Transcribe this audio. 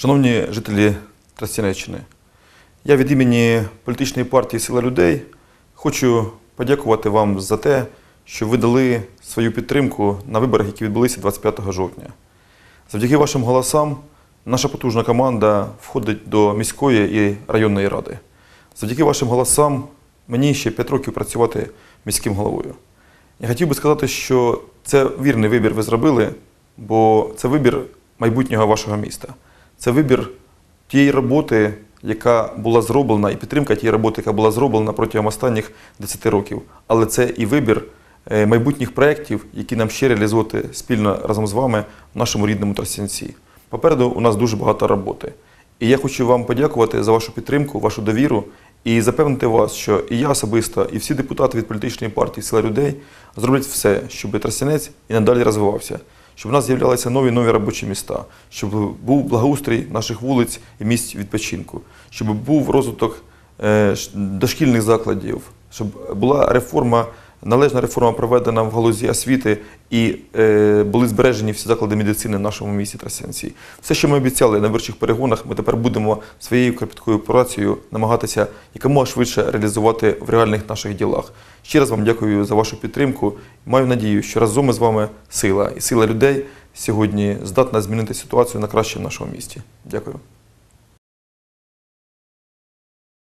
Шановні жителі Тростянеччини, я від імені політичної партії Сила людей хочу подякувати вам за те, що ви дали свою підтримку на виборах, які відбулися 25 жовтня. Завдяки вашим голосам наша потужна команда входить до міської і районної ради. Завдяки вашим голосам мені ще 5 років працювати міським головою. Я хотів би сказати, що це вірний вибір ви зробили, бо це вибір майбутнього вашого міста. Це вибір тієї роботи, яка була зроблена, і підтримка тієї роботи, яка була зроблена протягом останніх 10 років. Але це і вибір е, майбутніх проєктів, які нам ще реалізувати спільно разом з вами в нашому рідному Тростянці. Попереду у нас дуже багато роботи. І я хочу вам подякувати за вашу підтримку, вашу довіру і запевнити вас, що і я особисто, і всі депутати від політичної партії Сила людей зроблять все, щоб Тростянець і надалі розвивався, щоб у нас з'являлися нові нові робочі міста, щоб був благоустрій наших вулиць і місць відпочинку, щоб був розвиток е, дошкільних закладів, щоб була реформа, належна реформа проведена в галузі освіти і е, були збережені всі заклади медицини в нашому місті Тростянці. Все, що ми обіцяли на виборчих перегонах, ми тепер будемо своєю кропіткою працею намагатися якомога швидше реалізувати в реальних наших ділах. Ще раз вам дякую за вашу підтримку. Маю надію, що разом ми з вами сила і сила людей сьогодні здатна змінити ситуацію на краще в нашому місті. Дякую.